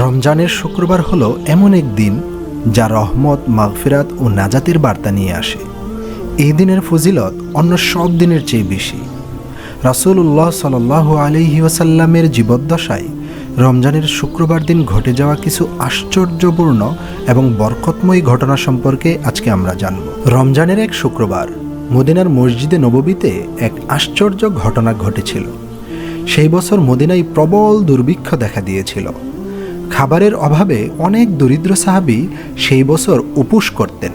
রমজানের শুক্রবার হলো এমন এক দিন যা রহমত, মাগফিরাত ও নাজাতের বার্তা নিয়ে আসে। এই দিনের ফজিলত অন্য সব দিনের চেয়ে বেশি। রাসূলুল্লাহ সাল্লাহ আলহি ওয়াসাল্লামের জীবদ্দশায় রমজানের শুক্রবার দিন ঘটে যাওয়া কিছু আশ্চর্যপূর্ণ এবং বরকতময়ী ঘটনা সম্পর্কে আজকে আমরা জানব। রমজানের এক শুক্রবার মদিনার মসজিদে নববীতে এক আশ্চর্য ঘটনা ঘটেছিল। সেই বছর মদিনায় প্রবল দুর্ভিক্ষ দেখা দিয়েছিল। খাবারের অভাবে অনেক দরিদ্র সাহাবি সেই বছর উপোস করতেন।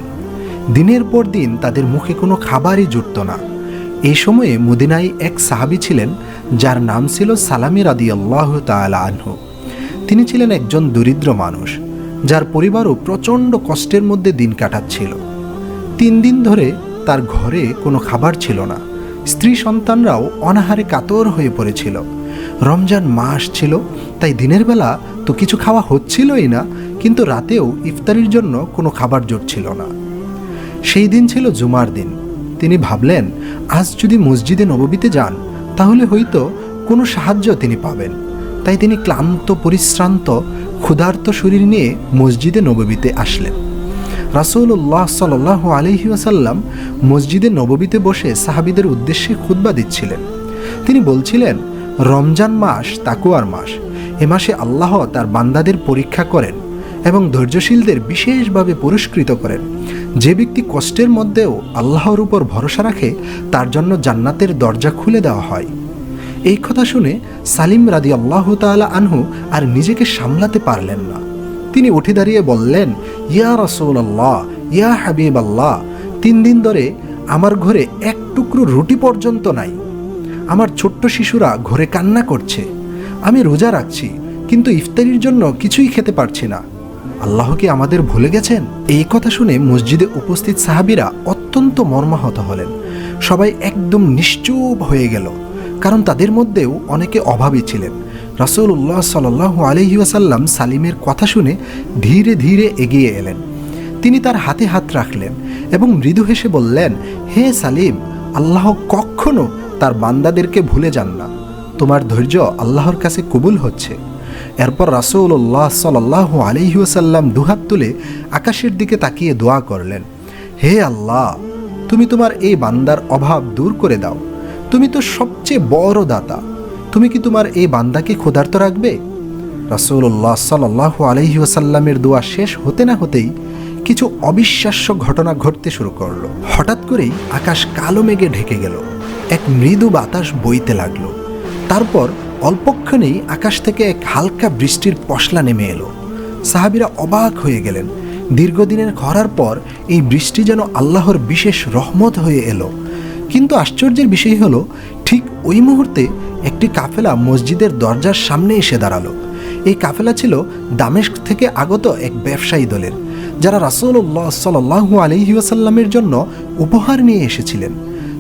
দিনের পর দিন তাদের মুখে কোনো খাবারই জুটত না। এই সময়ে মদিনায় এক সাহাবি ছিলেন, যার নাম ছিল সালামি রাদি আল্লাহ আনহু। তিনি ছিলেন একজন দরিদ্র মানুষ, যার পরিবারও প্রচণ্ড কষ্টের মধ্যে দিন কাটাচ্ছিল। তিন দিন ধরে তার ঘরে কোনো খাবার ছিল না। স্ত্রী সন্তানরাও অনাহারে কাতর হয়ে পড়েছিল। রমজান মাস ছিল, তাই দিনের বেলা তো কিছু খাওয়া হচ্ছিলই না, কিন্তু রাতেও ইফতারির জন্য কোনো খাবার জুটছিল না। সেই দিন ছিল জুমার দিন। তিনি ভাবলেন, আজ যদি মসজিদে নববীতে যান, তাহলে হয়তো কোনো সাহায্য তিনি পাবেন। তাই তিনি ক্লান্ত, পরিশ্রান্ত, ক্ষুধার্ত শরীর নিয়ে মসজিদে নববীতে আসলেন। রাসৌল্লাহ সাল আলহি আসাল্লাম মসজিদে নববীতে বসে সাহাবিদের উদ্দেশ্যে খুতবা দিচ্ছিলেন। তিনি বলছিলেন রমজান মাস তাকুয়ার মাস। এ মাসে আল্লাহ তার বান্দাদের পরীক্ষা করেন এবং ধৈর্যশীলদের বিশেষভাবে পুরস্কৃত করেন। যে ব্যক্তি কষ্টের মধ্যেও আল্লাহর উপর ভরসা রাখে, তার জন্য জান্নাতের দরজা খুলে দেওয়া হয়। এই কথা শুনে সালিম রাদি আল্লাহ তালা আনহু আর নিজেকে সামলাতে পারলেন না। তিনি উঠে দাঁড়িয়ে বললেন, ইয়া রসৌল আল্লাহ ইয়া হাবিব আল্লাহ তিন দিন ধরে আমার ঘরে এক টুকরো রুটি পর্যন্ত নাই। আমার ছোট্ট শিশুরা ঘরে কান্না করছে। আমি রোজা রাখছি, কিন্তু ইফতারির জন্য কিছুই খেতে পারছি না। আল্লাহ কি আমাদের ভুলে গেছেন? এই কথা শুনে মসজিদে উপস্থিত সাহাবিরা অত্যন্ত মর্মাহত হলেন। সবাই একদম নিশ্চুপ হয়ে গেল, কারণ তাদের মধ্যেও অনেকে অভাবী ছিলেন। রাসৌল্লাহ সাল্লাহ আলহি আসাল্লাম সালিমের কথা শুনে ধীরে ধীরে এগিয়ে এলেন। তিনি তার হাতে হাত রাখলেন এবং মৃদু হেসে বললেন, হে সালিম, আল্লাহ কখনো তার বান্দাদেরকে ভুলে যান না। তোমার ধৈর্য আল্লাহর কাছে কবুল হচ্ছে। এরপর রাসৌল্লাহ সাল্লাহ আলিহাসাল্লাম দুহাত তুলে আকাশের দিকে তাকিয়ে দোয়া করলেন, হে আল্লাহ, তুমি তোমার এই বান্দার অভাব দূর করে দাও। তুমি তো সবচেয়ে বড় দাতা। তুমি কি তোমার এই বান্দাকে ক্ষুধার্ত রাখবে? রাসৌল্লাহ সাল্লাহ আলহিউসাল্লামের দোয়া শেষ হতে না হতেই কিছু অবিশ্বাস্য ঘটনা ঘটতে শুরু করল। হঠাৎ করেই আকাশ কালো মেঘে ঢেকে গেল। এক মৃদু বাতাস বইতে লাগল। তারপর অল্পক্ষণেই আকাশ থেকে এক হালকা বৃষ্টির পশলা নেমে এলো। সাহাবিরা অবাক হয়ে গেলেন। দীর্ঘদিনের খরার পর এই বৃষ্টি যেন আল্লাহর বিশেষ রহমত হয়ে এলো। কিন্তু আশ্চর্যের বিষয় হলো, ঠিক ওই মুহূর্তে একটি কাফেলা মসজিদের দরজার সামনে এসে দাঁড়াল। এই কাফেলা ছিল দামেস্ক থেকে আগত এক ব্যবসায়ী দলের। যারা রাসৌল্লাহ সাল্লু আলহিউসাল্লামের জন্য উপহার নিয়ে এসেছিলেন,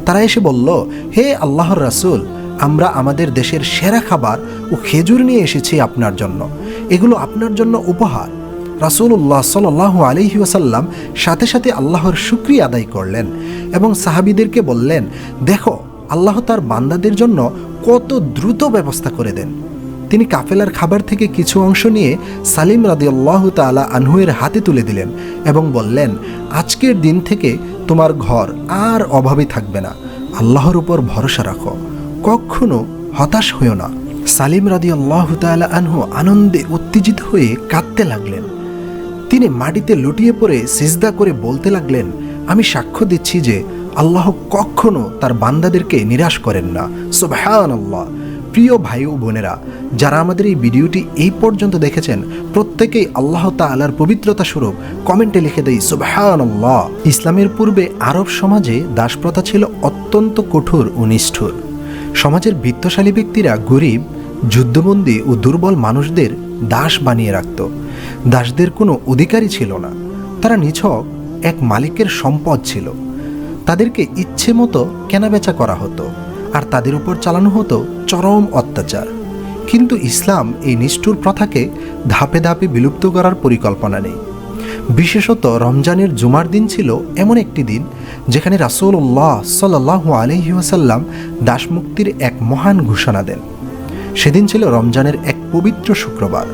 তারা এসে বলল, হে আল্লাহর রাসুল, আমরা আমাদের দেশের সেরা খাবার ও খেজুর নিয়ে এসেছি আপনার জন্য। এগুলো আপনার জন্য উপহার। রাসুল্লাহ সাল্লাহ আলহি ওসাল্লাম সাথে সাথে আল্লাহর শুক্রিয়া আদায় করলেন এবং সাহাবিদেরকে বললেন, দেখো, আল্লাহ তার বান্দাদের জন্য কত দ্রুত ব্যবস্থা করে দেন। তিনি কাফেলার খাবার থেকে কিছু অংশ নিয়ে সালিম রাদি আল্লাহ তালা আনহুয়ের হাতে তুলে দিলেন এবং বললেন, আজকের দিন থেকে তোমার ঘর আর অভাবে থাকবে না। আল্লাহর উপর ভরসা রাখো। কখনো হতাশ হইও না। সালিম রাদি আল্লাহ তালা আনহু আনন্দে উত্তেজিত হয়ে কাঁদতে লাগলেন। তিনি মাটিতে লুটিয়ে পড়ে সিজদা করে বলতে লাগলেন, আমি সাক্ষ্য দিচ্ছি যে আল্লাহ কখনো তার বান্দাদেরকে নিরাশ করেন না। সোভান আল্লাহ প্রিয় ভাই ও বোনেরা, যারা আমাদের এই ভিডিওটি এই পর্যন্ত দেখেছেন, প্রত্যেকেই আল্লাহ তালার পবিত্রতা স্বরূপ কমেন্টে লিখে সোভান আল্লাহ ইসলামের পূর্বে আরব সমাজে দাসপ্রথা ছিল অত্যন্ত কঠোর ও নিষ্ঠুর। সমাজের বিত্তশালী ব্যক্তিরা গরিব, যুদ্ধবন্দী ও দুর্বল মানুষদের দাস বানিয়ে রাখত। দাসদের কোনো অধিকারই ছিল না। তারা নিছক এক মালিকের সম্পদ ছিল। তাদেরকে ইচ্ছে মতো কেনাবেচা করা হতো। আর তাদের উপর চালানো হতো চরম অত্যাচার। কিন্তু ইসলাম এই নিষ্ঠুর প্রথাকে ধাপে ধাপে বিলুপ্ত করার পরিকল্পনা নেই। বিশেষত রমজানের জুমার দিন ছিল এমন একটি দিন যেখানে রাসৌল্লাহ সাল্লাহ আলহিহাসাল্লাম দাসমুক্তির এক মহান ঘোষণা দেন। সেদিন ছিল রমজানের এক পবিত্র শুক্রবার।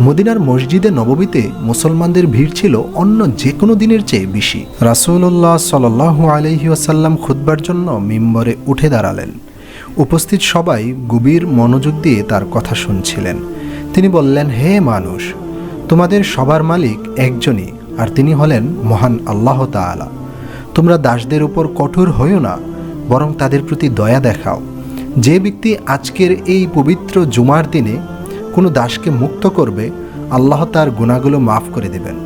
মদিনার মসজিদে নববীতে মুসলমানদের ভিড় ছিল অন্য যে কোনো দিনের চেয়ে বেশি। রাসূলুল্লাহ সাল্লাহ আলহি আসাল্লাম খুতবার জন্য মিম্বরে উঠে দাঁড়ালেন। উপস্থিত সবাই গভীর মনোযোগ দিয়ে তার কথা শুনছিলেন। তিনি বললেন, হে মানুষ, তোমাদের সবার মালিক একজনই, আর তিনি হলেন মহান আল্লাহ তাআলা। তোমরা দাসদের উপর কঠোর হইও না, বরং তাদের প্রতি দয়া দেখাও। যে ব্যক্তি আজকের এই পবিত্র জুমার দিনে কোনো দাসকে মুক্ত করবে, আল্লাহ তার গুণাগুলো মাফ করে দেবেন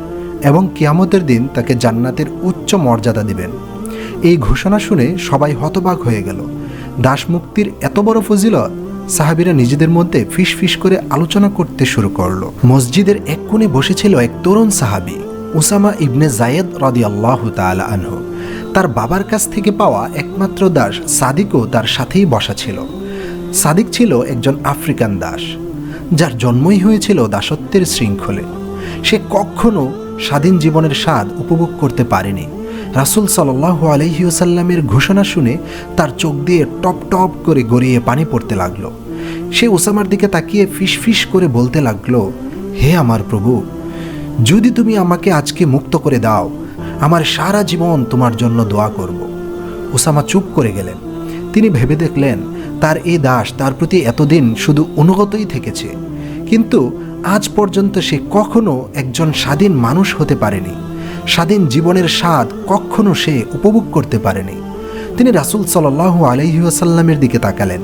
এবং কিয়ামতের দিন তাকে জান্নাতের উচ্চ মর্যাদা দিবেন। এই ঘোষণা শুনে সবাই হতবাক হয়ে গেল। দাস মুক্তির এত বড় ফজিলত, সাহাবিরা নিজেদের মধ্যে ফিস ফিস করে আলোচনা করতে শুরু করল। মসজিদের এক কোণে বসেছিল এক তরুণ সাহাবি, উসামা ইবনে জায়েদ রদি আল্লাহ আনহু। তার বাবার কাছ থেকে পাওয়া একমাত্র দাস সাদিকও তার সাথেই বসা ছিল। সাদিক ছিল একজন আফ্রিকান দাস। যার জন্মই হয়েছিল দাসত্বের শৃঙ্খলে। সে কখনো স্বাধীন জীবনের স্বাদ উপভোগ করতে পারেনি। রাসুল সাল্লাহ আলহিউসাল্লামের ঘোষণা শুনে তার চোখ দিয়ে টপ টপ করে গড়িয়ে পানি পড়তে লাগল। সে ওসামার দিকে তাকিয়ে ফিস ফিস করে বলতে লাগল, হে আমার প্রভু, যদি তুমি আমাকে আজকে মুক্ত করে দাও, আমার সারা জীবন তোমার জন্য দোয়া করব। ওসামা চুপ করে গেলেন। তিনি ভেবে দেখলেন, তার এই দাস তার প্রতি এতদিন শুধু অনুগতই থেকেছে। কিন্তু আজ পর্যন্ত সে কখনো একজন স্বাধীন মানুষ হতে পারেনি। স্বাধীন জীবনের স্বাদ কখনো সে উপভোগ করতে পারেনি। তিনি রাসুল সাল্লাহ আলহিউসাল্লামের দিকে তাকালেন।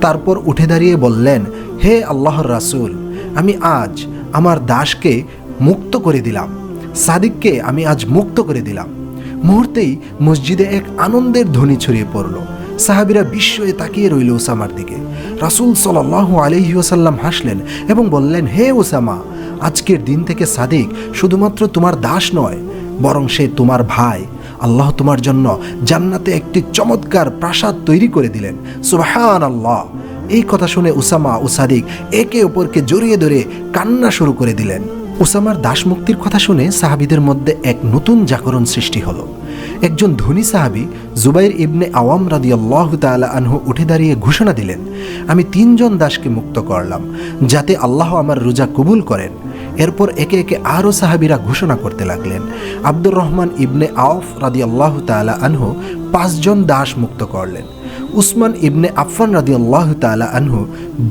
তারপর উঠে দাঁড়িয়ে বললেন, হে আল্লাহর রাসুল, আমি আজ আমার দাসকে মুক্ত করে দিলাম। সাদিককে আমি আজ মুক্ত করে দিলাম। মুহূর্তেই মসজিদে এক আনন্দের ধ্বনি ছড়িয়ে পড়ল। সাহাবিরা বিস্ময়ে তাকিয়ে রইল ওসামার দিকে। রাসুল সাল্লাহ আলহিউসাল্লাম হাসলেন এবং বললেন, হে ওসামা, আজকের দিন থেকে সাদিক শুধুমাত্র তোমার দাস নয়, বরং সে তোমার ভাই। আল্লাহ তোমার জন্য জান্নাতে একটি চমৎকার প্রাসাদ তৈরি করে দিলেন। সুবাহান আল্লাহ এই কথা শুনে উসামা ও সাদিক একে অপরকে জড়িয়ে ধরে কান্না শুরু করে দিলেন। উসামার দাস মুক্তির কথা শুনে সাহাবিদের মধ্যে এক নতুন জাগরণ সৃষ্টি হলো। একজন ধনী সাহাবি, জুবাইর ইবনে আওয়াম রাদি আল্লাহ তালা আনহু উঠে দাঁড়িয়ে ঘোষণা দিলেন, আমি তিনজন দাসকে মুক্ত করলাম, যাতে আল্লাহ আমার রোজা কবুল করেন। এরপর একে একে আরও সাহাবিরা ঘোষণা করতে লাগলেন, আব্দুর রহমান ইবনে আউফ রাদি আল্লাহ তালা আনহু পাঁচজন দাস মুক্ত করলেন। উসমান ইবনে আফফান রাদি আল্লাহ তালা আনহু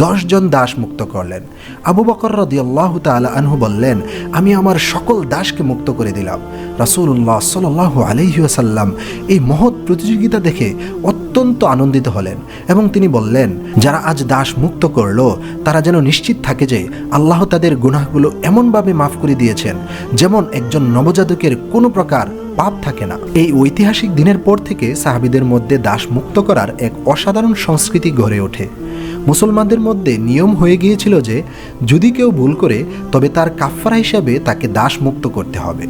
দশজন দাস মুক্ত করলেন। আবু বকর রাদি আল্লাহ তালা আনহু বললেন, আমি আমার সকল দাসকে মুক্ত করে দিলাম। রাসুল্লাহ সাল্লাহ আলহিউসাল্লাম এই মহৎ প্রতিযোগিতা দেখে অত্যন্ত আনন্দিত হলেন এবং তিনি বললেন, যারা আজ দাস মুক্ত করল, তারা যেন নিশ্চিত থাকে যে আল্লাহ তাদের গুনাহগুলো এমনভাবে মাফ করে দিয়েছেন, যেমন একজন নবজাতকের কোনো প্রকার পাপ থাকে না। এই ঐতিহাসিক দিনের পর থেকে সাহাবিদের মধ্যে দাস মুক্ত করার এক অসাধারণ সংস্কৃতি গড়ে ওঠে। মুসলমানদের মধ্যে নিয়ম হয়ে গিয়েছিল যে, যদি কেউ ভুল করে, তবে তার কাফফারা হিসাবে তাকে দাস মুক্ত করতে হবে।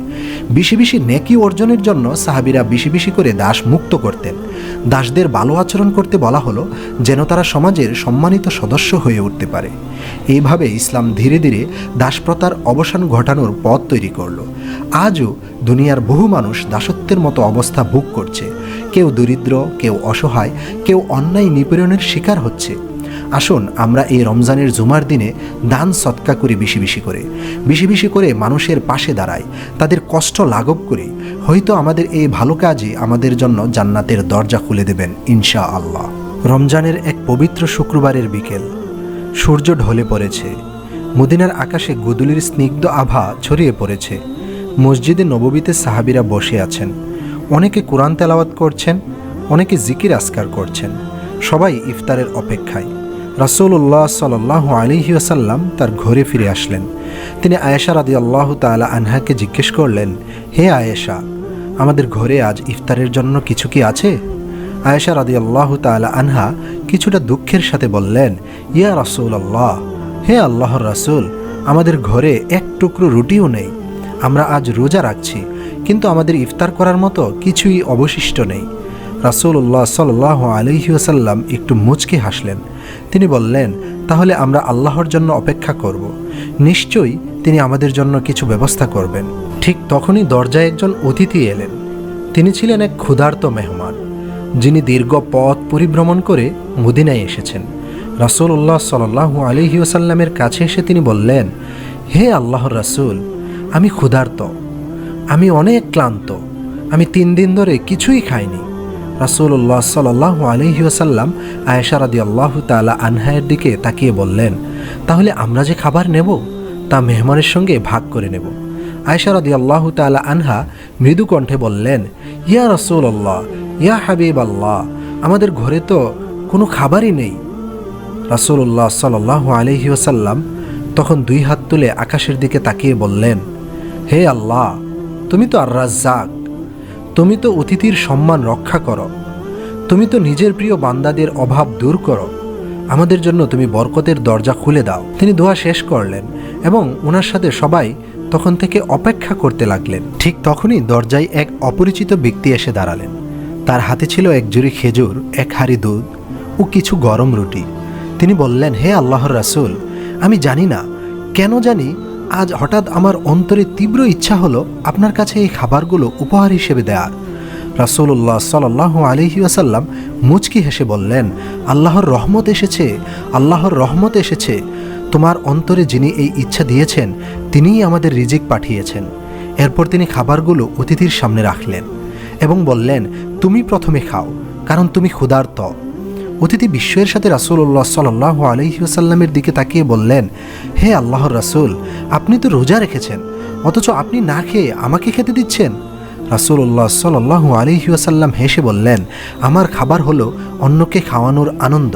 বেশি বেশি নেকি অর্জনের জন্য সাহাবিরা বেশি বেশি করে দাস মুক্ত করতেন। দাসদের ভালো আচরণ করতে বলা হলো যেন তারা সমাজের সম্মানিত সদস্য হয়ে উঠতে পারে। এইভাবে ইসলাম ধীরে ধীরে দাসপ্রথার অবসান ঘটানোর পথ তৈরি করল। আজও দুনিয়ার বহু মানুষ দাসত্বের মতো অবস্থা ভোগ করছে। কেউ দরিদ্র, কেউ অসহায়, কেউ অন্যায় নিপীড়নের শিকার হচ্ছে। আসুন, আমরা এই রমজানের জুমার দিনে দান সৎকা করি বেশি বেশি করে। বেশি বেশি করে মানুষের পাশে দাঁড়াই, তাদের কষ্ট লাঘব করি। হয়তো আমাদের এই ভালো কাজই আমাদের জন্য জান্নাতের দরজা খুলে দেবেন ইনশা আল্লাহ রমজানের এক পবিত্র শুক্রবারের বিকেল। সূর্য ঢলে পড়েছে। মদিনার আকাশে গুদুলির স্নিগ্ধ আভা ছড়িয়ে পড়েছে। মসজিদে নববীতে সাহাবিরা বসে আছেন। অনেকে কোরআন তেলাওয়াত করছেন, অনেকে জিকির আসকার করছেন। সবাই ইফতারের অপেক্ষায়। রাসৌল্লাহ সাল্লাহ আলিহাসাল্লাম তার ঘরে ফিরে আসলেন। তিনি আয়েশা রাদি আল্লাহ তালা আনহাকে জিজ্ঞেস করলেন, হে আয়েশা, আমাদের ঘরে আজ ইফতারের জন্য কিছু কি আছে? আয়েশা রাদি আল্লাহ তালা আনহা কিছুটা দুঃখের সাথে বললেন, ইয়া রাসুল আল্লাহ হে আল্লাহর রাসুল, আমাদের ঘরে এক টুকরো রুটিও নেই। আমরা আজ রোজা রাখছি, কিন্তু আমাদের ইফতার করার মতো কিছুই অবশিষ্ট নেই। রাসুল্লাহ সাল্লাহ আলহিউসাল্লাম একটু মুচকে হাসলেন। তিনি বললেন, তাহলে আমরা আল্লাহর জন্য অপেক্ষা করব। নিশ্চয়ই তিনি আমাদের জন্য কিছু ব্যবস্থা করবেন। ঠিক তখনই দরজায় একজন অতিথি এলেন। তিনি ছিলেন এক ক্ষুধার্ত মেহমান, যিনি দীর্ঘ পথ পরিভ্রমণ করে মদিনায় এসেছেন। রাসুল্লাহ সাল্লাহ আলহিউসাল্লামের কাছে এসে তিনি বললেন, হে আল্লাহর রাসূল, আমি ক্ষুধার্ত। আমি অনেক ক্লান্ত। আমি তিন দিন ধরে কিছুই খাইনি। রাসূলুল্লাহ সাল্লাহ আলহিউসাল্লাম আয়েশারাদি আল্লাহ তালা আনহায়ের দিকে তাকিয়ে বললেন, তাহলে আমরা যে খাবার নেব, তা মেহমানের সঙ্গে ভাগ করে নেব। আয়েশারাদি আল্লাহ তালা আনহা মৃদু কণ্ঠে বললেন, ইয়া রাসূলুল্লাহ, ইয়া হাবিব আল্লাহ আমাদের ঘরে তো কোনো খাবারই নেই। রাসূলুল্লাহ সাল্লাহ আলহি ওসাল্লাম তখন দুই হাত তুলে আকাশের দিকে তাকিয়ে বললেন, হে আল্লাহ, তুমি তো আর রাজ্জাক তুমি তো অতিথির সম্মান রক্ষা করো। তুমি তো নিজের প্রিয় বান্দাদের অভাব দূর করো। আমাদের জন্য তুমি বরকতের দরজা খুলে দাও। তিনি দোয়া শেষ করলেন এবং ওনার সাথে সবাই তখন থেকে অপেক্ষা করতে লাগলেন। ঠিক তখনই দরজায় এক অপরিচিত ব্যক্তি এসে দাঁড়ালেন। তার হাতে ছিল এক জুড়ি খেজুর, এক হাড়ি দুধ ও কিছু গরম রুটি। তিনি বললেন, হে আল্লাহর রাসূল, আমি জানি না। কেন জানি আজ হঠাৎ আমার অন্তরে তীব্র ইচ্ছা হলো আপনার কাছে এই খাবারগুলো উপহার হিসেবে দেওয়ার রাসূলুল্লাহ সাল্লাহ আলহি আসাল্লাম মুচকি হেসে বললেন, আল্লাহর রহমত এসেছে, আল্লাহর রহমত এসেছে। তোমার অন্তরে যিনি এই ইচ্ছা দিয়েছেন, তিনিই আমাদের রিজিক পাঠিয়েছেন। এরপর তিনি খাবারগুলো অতিথির সামনে রাখলেন এবং বললেন, তুমি প্রথমে খাও, কারণ তুমি ক্ষুধার্ত। অতিথি বিস্ময়ের সাথে রাসূলুল্লাহ সাল্লাহ আলহিউসাল্লামের দিকে তাকিয়ে বললেন, হে আল্লাহর রাসূল, আপনি তো রোজা রেখেছেন, অথচ আপনি না খেয়ে আমাকে খেতে দিচ্ছেন? রাসূলুল্লাহ সাল্লাহ আলহিউসাল্লাম হেসে বললেন, আমার খাবার হলো অন্যকে খাওয়ানোর আনন্দ।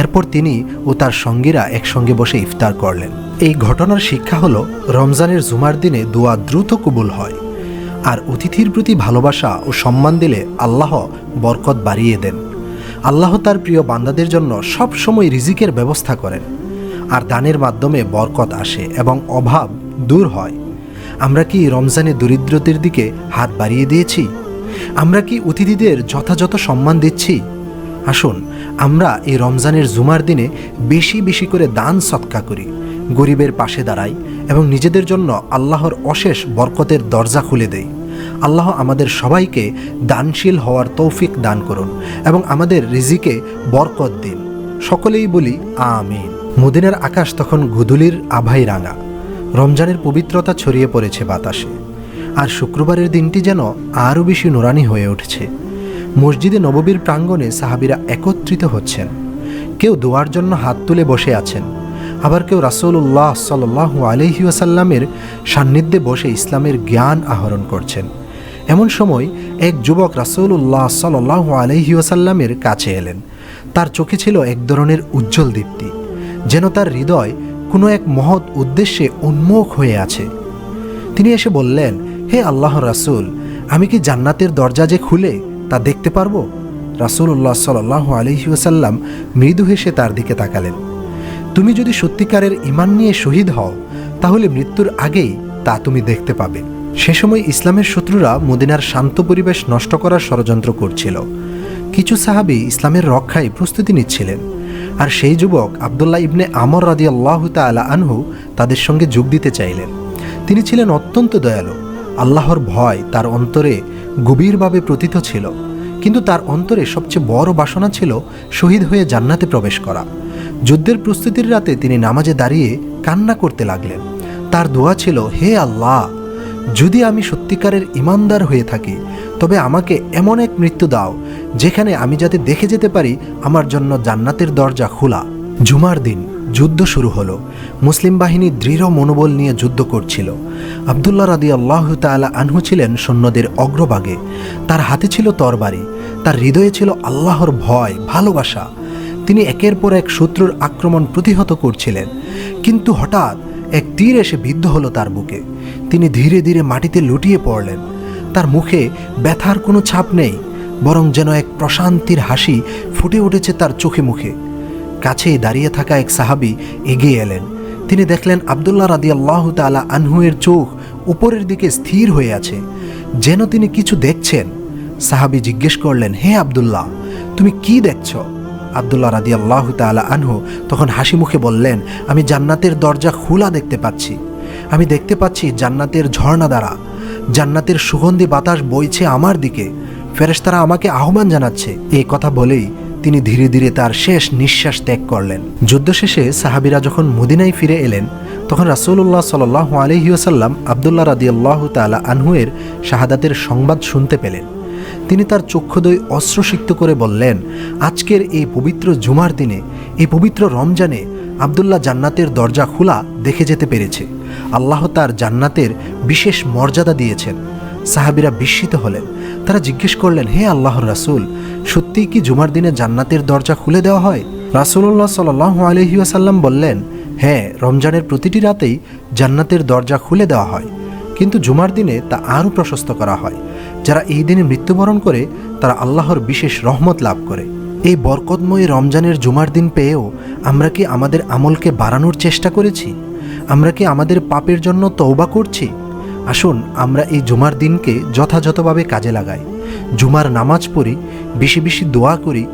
এরপর তিনি ও তার সঙ্গীরা একসঙ্গে বসে ইফতার করলেন। এই ঘটনার শিক্ষা হলো, রমজানের জুমার দিনে দোয়া দ্রুত কবুল হয়, আর অতিথির প্রতি ভালোবাসা ও সম্মান দিলে আল্লাহ বরকত বাড়িয়ে দেন। আল্লাহ তার প্রিয় বান্দাদের জন্য সব সময় রিজিকের ব্যবস্থা করেন। আর দানের মাধ্যমে বরকত আসে এবং অভাব দূর হয়। আমরা কি রমজানে দরিদ্রদের দিকে হাত বাড়িয়ে দিয়েছি? আমরা কি অতিথিদের যথাযথ সম্মান দিচ্ছি? আসুন, আমরা এই রমজানের জুমার দিনে বেশি বেশি করে দান সৎকা করি, গরিবের পাশে দাঁড়াই এবং নিজেদের জন্য আল্লাহর অশেষ বরকতের দরজা খুলে দেই। আল্লাহ আমাদের সবাইকে দানশীল হওয়ার তৌফিক দান করুন এবং আমাদের রিজিকে বরকত দিন। সকলেই বলি আমিন। মদিনার আকাশ তখন গুদুলির আভাই রাঙা। রমজানের পবিত্রতা ছড়িয়ে পড়েছে বাতাসে। আর শুক্রবারের দিনটি যেন আরও বেশি নোরানি হয়ে উঠছে। মসজিদে নববীর প্রাঙ্গণে সাহাবিরা একত্রিত হচ্ছেন। কেউ দোয়ার জন্য হাত তুলে বসে আছেন। আবার কেউ রাসৌলুল্লাহ সাল্লাহ আলহি ওয়াসাল্লামের সান্নিধ্যে বসে ইসলামের জ্ঞান আহরণ করছেন। এমন সময় এক যুবক রাসৌলুল্লাহ সাল্লাহ আলহি ওয়াসাল্লামের কাছে এলেন। তার চোখে ছিল এক ধরনের উজ্জ্বল দীপ্তি, যেন তার হৃদয় কোনো এক মহৎ উদ্দেশ্যে উন্মুখ হয়ে আছে। তিনি এসে বললেন, হে আল্লাহ রাসূল, আমি কি জান্নাতের দরজা যে খুলে তা দেখতে পারব? রাসূলুল্লাহ সাল্লাহ আলহিউসাল্লাম মৃদু হেসে তার দিকে তাকালেন। তুমি যদি সত্যিকারের ইমান নিয়ে শহীদ হও, তাহলে মৃত্যুর আগেই তা তুমি দেখতে পাবে। সে সময় ইসলামের শত্রুরা মদিনার শান্ত পরিবেশ নষ্ট করার ষড়যন্ত্র করছিল। কিছু সাহাবি ইসলামের রক্ষায় প্রস্তুতি নিচ্ছিলেন, আর সেই যুবক আবদুল্লাহ ইবনে আমর রাদি আল্লাহ তালা আনহু তাদের সঙ্গে যোগ দিতে চাইলেন। তিনি ছিলেন অত্যন্ত দয়ালু, আল্লাহর ভয় তার অন্তরে গভীরভাবে প্রতীত ছিল, কিন্তু তার অন্তরে সবচেয়ে বড় বাসনা ছিল শহীদ হয়ে জান্নাতে প্রবেশ করা। যুদ্ধের প্রস্তুতির রাতে তিনি নামাজে দাঁড়িয়ে কান্না করতে লাগলেন। তার দোয়া ছিল, হে আল্লাহ, যদি আমি সত্যিকারের ইমানদার হয়ে থাকি, তবে আমাকে এমন এক মৃত্যু দাও, যেখানে আমি যাতে দেখে যেতে পারি আমার জন্য জান্নাতের দরজা খোলা। জুমার দিন, যুদ্ধ শুরু হলো। মুসলিম বাহিনী দৃঢ় মনোবল নিয়ে যুদ্ধ করছিল। আবদুল্লাহ রাদি আল্লাহ তালা আনহু ছিলেন সৈন্যদের অগ্রভাগে। তার হাতে ছিল তরবারি। তার হৃদয়ে ছিল আল্লাহর ভয়, ভালোবাসা। তিনি একের পর এক শত্রুর আক্রমণ প্রতিহত করছিলেন। কিন্তু হঠাৎ এক তীর এসে বিদ্ধ হলো তার বুকে। তিনি ধীরে ধীরে মাটিতে লুটিয়ে পড়লেন। তার মুখে ব্যথার কোনো ছাপ নেই, বরং যেন এক প্রশান্তির হাসি ফুটে উঠেছে তার চোখে মুখে। কাছেই দাঁড়িয়ে থাকা এক সাহাবি এগিয়ে এলেন। তিনি দেখলেন আবদুল্লাহ রাদি আল্লাহ তালা আনহুয়ের চোখ উপরের দিকে স্থির হয়ে আছে। যেন তিনি কিছু দেখছেন। সাহাবি জিজ্ঞেস করলেন, হে আবদুল্লাহ, তুমি কি দেখছ? আবদুল্লাহ রাদি আল্লাহ তালা আনহু তখন হাসি মুখে বললেন, আমি জান্নাতের দরজা খোলা দেখতে পাচ্ছি। আমি দেখতে পাচ্ছি জান্নাতের ঝর্ণা দ্বারা। জান্নাতের সুগন্ধি বাতাস বইছে আমার দিকে। ফেরেশতারা আমাকে আহ্বান জানাচ্ছে। এই কথা বলেই তিনি ধীরে ধীরে তার শেষ নিঃশ্বাস ত্যাগ করলেন। যুদ্ধ শেষে সাহাবিরা যখন মদিনায় ফিরে এলেন, তখন রাসুল্লাহ সাল আলহিউসাল্লাম আবদুল্লাহ রাদিয়াল্লাহ তালা আনহুয়ের শাহাদাতের সংবাদ শুনতে পেলেন। তিনি তার চক্ষুদয় অস্ত্রসিক্ত করে বললেন, আজকের এই পবিত্র জুমার দিনে, এই পবিত্র রমজানে আবদুল্লাহ জান্নাতের দরজা খোলা দেখে যেতে পেরেছে। আল্লাহ তার জান্নাতের বিশেষ মর্যাদা দিয়েছেন। সাহাবিরা বিস্মিত হলেন। তারা জিজ্ঞেস করলেন, হে আল্লাহর রাসূল, সত্যিই কি জুমার দিনে জান্নাতের দরজা খুলে দেওয়া হয়? রাসূলুল্লাহ সাল্লাহ আলহিউসাল্লাম বললেন হ্যাঁ রমজানের প্রতিটি রাতেই জান্নাতের দরজা খুলে দেওয়া হয়। কিন্তু জুমার দিনে তা আরও প্রশস্ত করা হয়। যারা এই দিনে মৃত্যুবরণ করে, তারা আল্লাহর বিশেষ রহমত লাভ করে। এই বরকতময় রমজানের জুমার দিন পেয়েও আমরা কি আমাদের আমলকে বাড়ানোর চেষ্টা করেছি? আমরা কি আমাদের পাপের জন্য তৌবা করছি? আসুন, আমরা এই জুমার দিনকে যথাযথভাবে কাজে লাগাই। জুমার নামাজ পড়ি, বেশি বেশি দোয়া করি,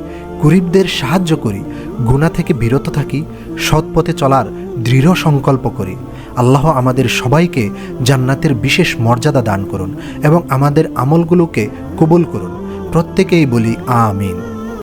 গরিবদের সাহায্য করি গুণা থেকে বিরত থাকি সৎ পথে চলার দৃঢ় সংকল্প করি। আল্লাহ আমাদের সবাইকে জান্নাতের বিশেষ মর্যাদা দান করুন এবং আমাদের আমলগুলোকে কবুল করুন। প্রত্যেকেই বলি, আমিন।